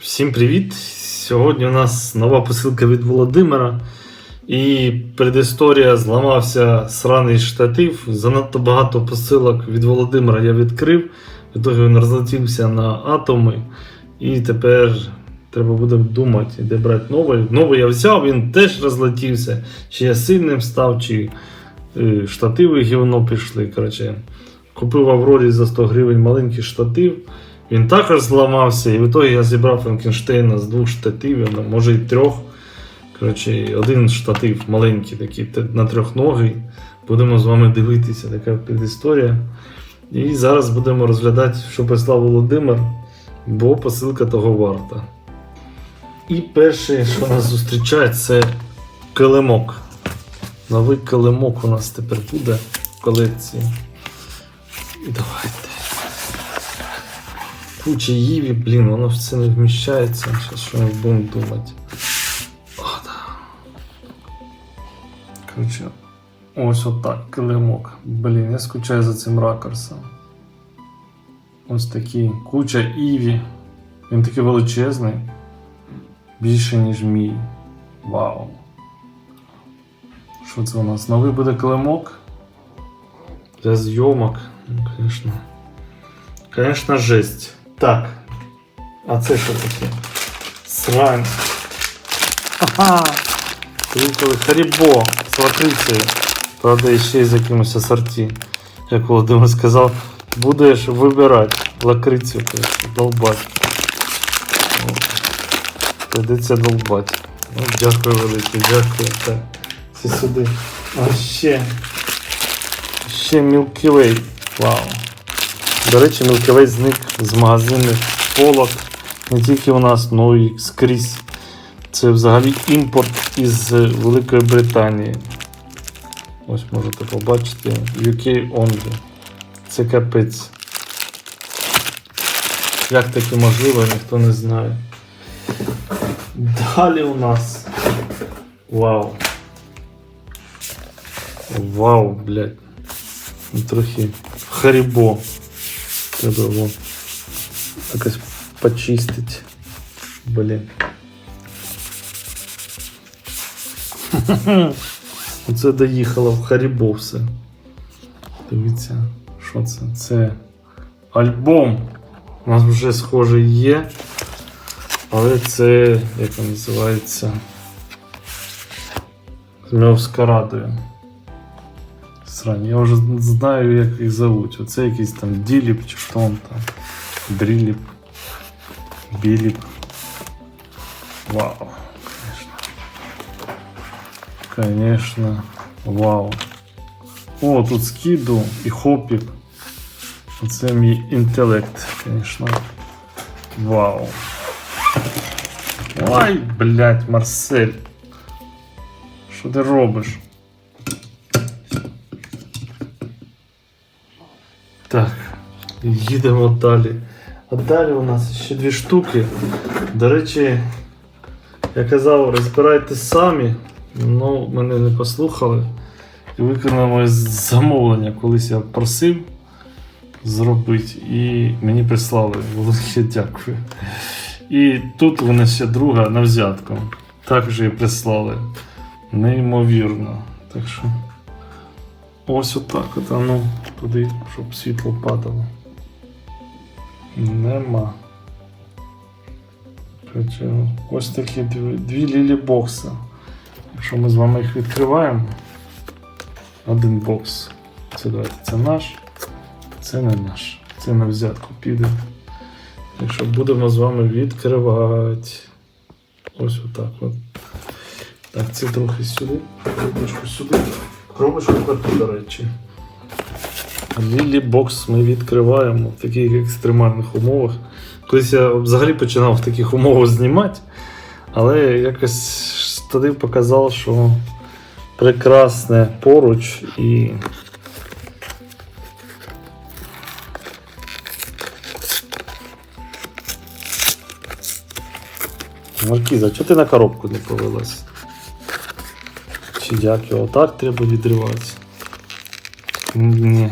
Всім привіт! Сьогодні у нас нова посилка від Володимира. І предісторія зламався сраний штатив. Занадто багато посилок від Володимира я відкрив. В ітогі він розлетівся на атоми. І тепер треба буде думати, де брати новий. Новий я взяв, він теж розлетівся. Чи я сильним став, чи е, штативи гівно пішли. Коротше, купив Аврорі за 100 гривень маленький штатив. Він також зламався, і в ітогі я зібрав Франкенштейна з двох штативів, може і трьох. Коротше, один штатив маленький, такий на трьохногий. Будемо з вами дивитися, така предісторія. І зараз будемо розглядати, що прислав Володимир, бо посилка того варта. І перше, що нас зустрічає, це килимок. Новий килимок у нас тепер буде в колекції. Давайте. Куча їві, блін, воно все не вміщається. Зараз що ми будемо думати. О, да. Коротше, ось отак, килимок. Блін, я скучаю за цим ракурсом. Ось такий. Куча іві. Він такий величезний. Більше, ніж мій. Вау. Що це у нас? Новий буде килимок? Для зйомок. Ну, звісно. Конечно, жесть. Так. А це що таке? Срань. Ага. Приїхали Харібо з лакрицею. Правда, ще й з якимось асорті. Як Володимир сказав, будеш вибирати лакрицю, долбать. О, Прийдеться долбать. Ну, дякую велике, дякую. Так. Це сюди. А ще. Ще Milky Way. Вау. До речі, Milky Way зник з магазинних полок не тільки у нас, але й скрізь. Це взагалі імпорт із Великої Британії. Ось можете побачити. UK only. Це капець. Як таке можливо, ніхто не знає. Далі у нас. Вау. Вау, блядь. Ну, Трохи харібо. Треба якось почистити. Блін. Оце доїхало в Харібо все. Дивіться, що це? Це альбом. У нас вже схоже є. Але це, як він називається? З Мьовськарадою. Срань, я вже знаю, як їх зовуть. Оце якийсь там Діліп чи що там. Дріліп. Біліп. Вау. Конечно. Конечно. Вау. О, тут скіду і хопік. Оце мій інтелект, конечно. Вау. Ой, блядь, Марсель. Що ти робиш? Так, їдемо далі. А далі у нас ще дві штуки. До речі, я казав, розбирайте самі, ну мене не послухали. І виконали моє замовлення. Колись я просив зробити і мені прислали. Велике дякую. І тут вони ще друга на взятку. Також її прислали. Неймовірно. Так що. Ось отак от, ну, туди, щоб світло падало. Нема. Ось такі дві, лілі бокси. Якщо ми з вами їх відкриваємо, один бокс. Це давайте, це наш, це не наш. Це на взятку піде. Так що будемо з вами відкривати. Ось отак от. Так, це трохи сюди, коробочку сюди. Коробочку карту, до речі. Лілі бокс ми відкриваємо в таких екстремальних умовах. Колись я взагалі починав в таких умовах знімати, але якось штатив показав, що прекрасне поруч і. Маркіза, чого ти на коробку не повелась? Чи як його так треба відривати? Ні.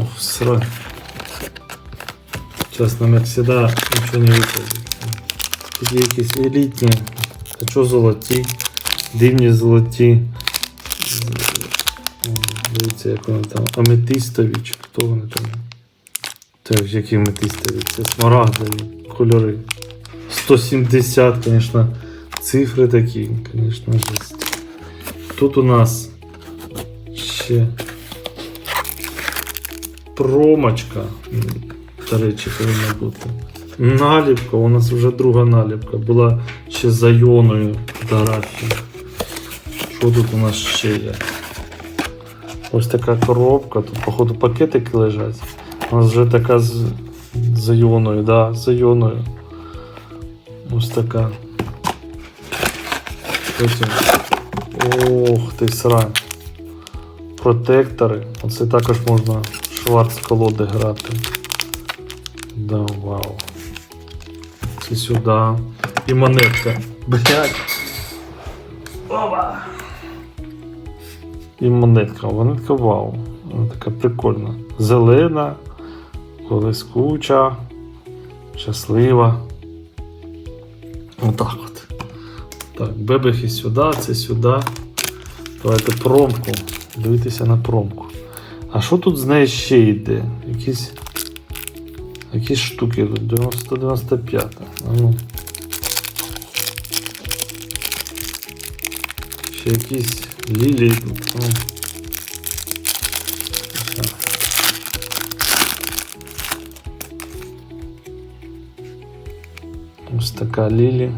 Ох, срань. Сейчас нам, як всегда, нічого не виходить. Є якісь елітні, а що золоті, дивні золоті. Дивіться, як вони там. Аметистові, чи хто вони там? Так, які аметистові? Це смарагдові кольори. 170, звісно, цифри такі, звісно, жесть. Тут у нас ще промочка. До речі, повинна бути. Наліпка, у нас вже друга наліпка. Була ще за Йоною фотографія. Що тут у нас ще є? Ось така коробка, тут, походу, пакетики лежать. У нас вже така з, з Йоною, да, з Йоною. Ось така. Потім. Ох ти срань. Протектори. Оце також можна шварц колоди грати. Да, вау. Це сюди. І монетка. Блять. Опа. І монетка. Монетка вау. Вона така прикольна. Зелена, блискуча, щаслива. Отак от. Так, бебехи сюди, це сюди. Давайте промку. Дивитися на промку. А що тут з нею ще йде? Якісь. Якісь штуки тут 90-95. А ну. Ще якісь лілії тут. Ну. Ось така лілі.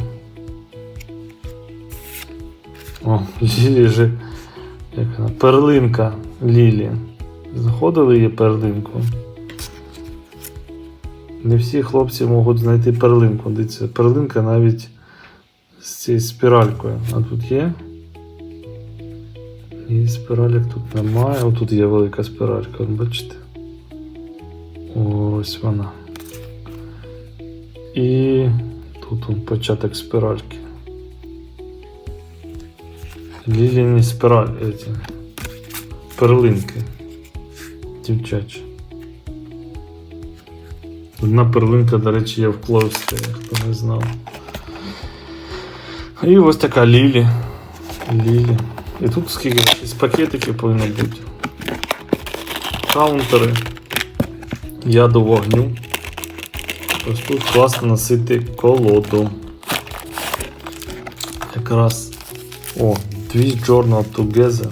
О, лілі же. Як вона? Перлинка лілі. Знаходили її перлинку? Не всі хлопці можуть знайти перлинку. Дивіться, перлинка навіть з цією спіралькою. А тут є? І спіралік тут немає. О, тут є велика спіралька, бачите? Ось вона. І тут он початок спіральки. Ліліні спіраль, эти, перлинки. Дівчачі. Одна перлинка, до речі, є в кловстві, хто не знав. І ось така лілі. Лілі. І тут скільки якісь пакетики повинні бути. Каунтери. Яду вогню. Ось тут класно носити колоду. Якраз. О, дві Journal Together.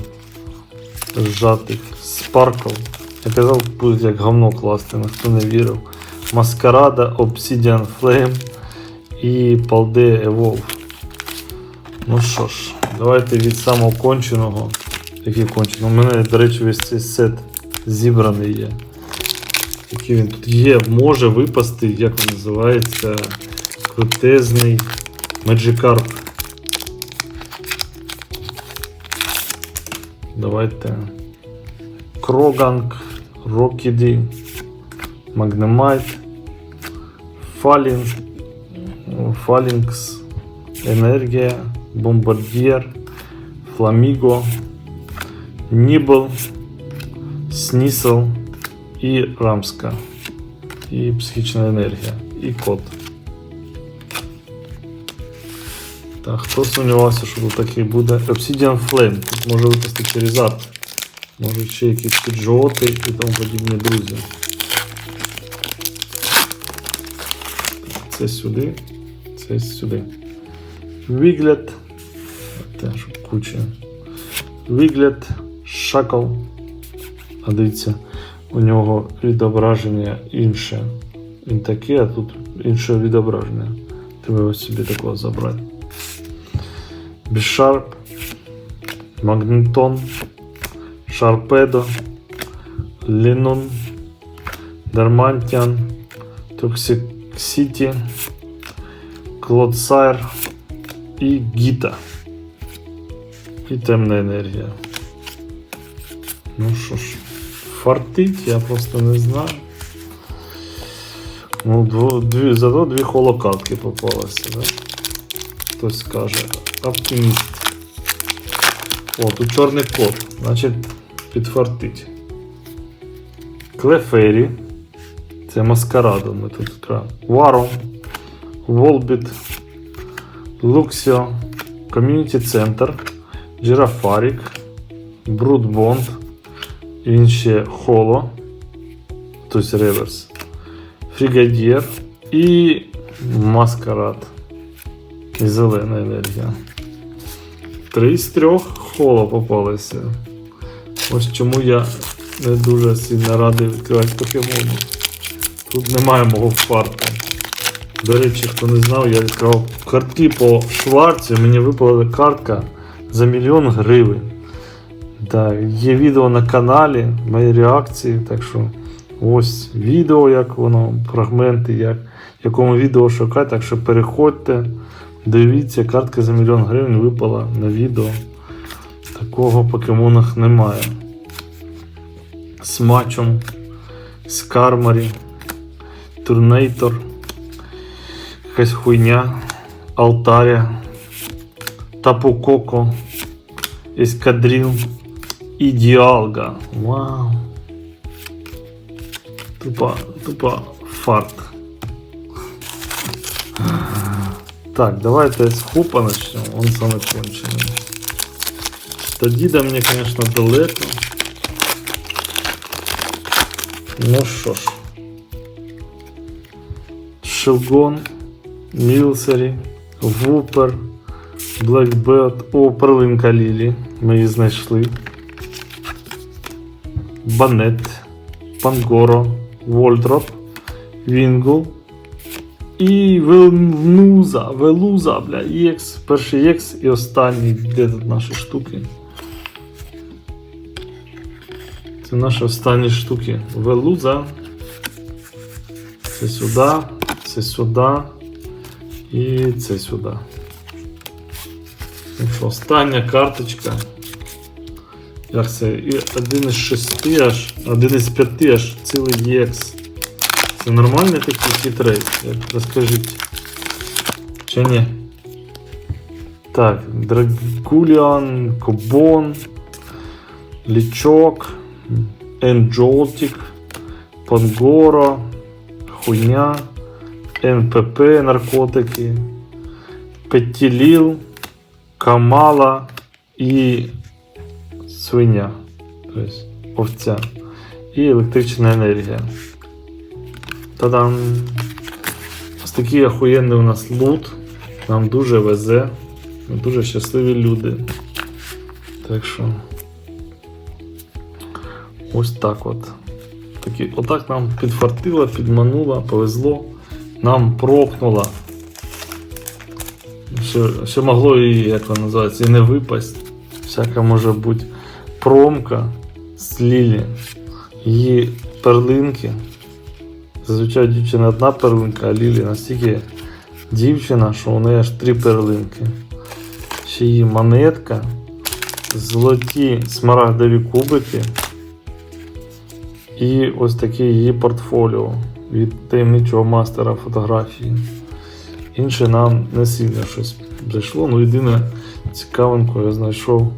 Зжатих. Sparkle. Я казав, будуть як говно класти, ніхто не вірив. Маскарада, Obsidian Flame і Palde Evolve. Ну що ж, давайте від самого конченого. Який кончений? У мене, до речі, весь цей сет зібраний є. Який він тут є, може випасти, як він називається, крутезний Magikarp. Давайте. Кроганг, Рокіді, Магнемайт, Фалінг, Фалінкс, Енергія, Бомбардір, Фламіго, Нібл, Снісл і Рамска. І психічна енергія. І код. Так, хто сумнівався, що тут такий буде? Obsidian Flame. Тут може випасти через арт. Може ще якісь піджоти і тому подібні друзі. Це сюди, це сюди. Вигляд. Теж куча. Вигляд, шакл. А дивіться, у нього відображення інше. Він таке, а тут інше відображення. Треба ось собі такого забрати. Бішарп, Магнітон, Шарпедо, Лінун, Дермантіан, Токсиксіті, Клодсайр і Гіта. І темна енергія. Ну що ж, фартить, я просто не знаю. Ну, дві, зато дві холокатки попалися, да? Хтось скаже. Оптиміст. О, тут чорний код, значить підфартить. Клефері. Це маскарадо ми тут граємо. Варом. Волбіт. Луксіо. Ком'юніті Центр. Жирафарік. Брудбонд. Він ще Холо. Тобто реверс. Фрігадір. І маскарад. І зелена енергія. Три з трьох холо попалися. Ось чому я не дуже сильно радий відкривати покемонів. Тут немає мого фарту. До речі, хто не знав, я відкривав картки по шварцю, мені випала картка за мільйон гривень. Так, є відео на каналі, мої реакції, так що ось відео, як воно, фрагменти, як, якому відео шукати, так що переходьте, дивіться, картка за мільйон гривень випала на відео. Такого покемонах немає. З матчем, з кармарі, турнейтор, якась хуйня, алтаря, тапукоко, ескадрил, ідеалга. Вау. Тупа, тупа фарт. Так, давайте з хупа начнем. Он саме кончений. До діда мені, звісно, далеко. Ну що ж. Шелгон, Мілсері, Вупер, Блекбет, о, перлинка Лілі. Ми її знайшли. Банет, Пангоро, Вольдроп, Вінгл. І Велнуза, Велуза, бля, EX, перший EX і останній, де тут наші штуки. Це наші останні штуки. Велуза. Це сюди, це сюди і це сюди. Остання карточка. Як це? І один із шести аж, один із п'яти аж цілий EX. Це нормальний такий хитрей? Як розкажіть. Чи ні? Так, Драгуліан, Кобон, Лічок, Енджолтік, Пангоро, Хуйня, НПП, наркотики, Петіліл, Камала і свиня. Тобто овця. І електрична енергія. Та-дам! Ось такий охуєнний у нас лут. Нам дуже везе. Ми дуже щасливі люди. Так що. Ось так от. Такі, отак нам підфартило, підмануло, повезло. Нам прокнуло. Що, що могло і, як воно називається, і не випасть. Всяка може бути промка з лілі. Її перлинки. Зазвичай дівчина одна перлинка, а Лілі настільки дівчина, що у неї аж три перлинки. Ще її монетка, золоті смарагдові кубики. І ось таке її портфоліо від таємничого мастера фотографії. Інше нам не сильно щось зайшло. Ну, єдине цікавинку я знайшов.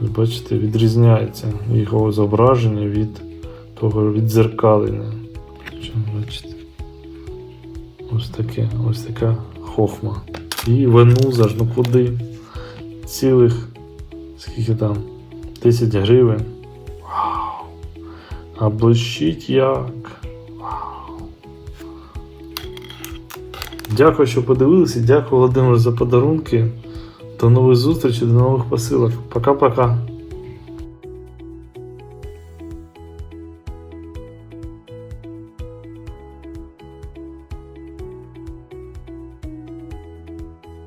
Бачите, відрізняється його зображення від того віддзеркалення. Бачите? Ось таке, ось така хохма. І венуза ж, ну куди? Цілих, скільки там? 10 гривень. А блищить як. Дякую, що подивилися. Дякую, Володимир, за подарунки. До нових зустрічей, до нових посилок. Пока-пока.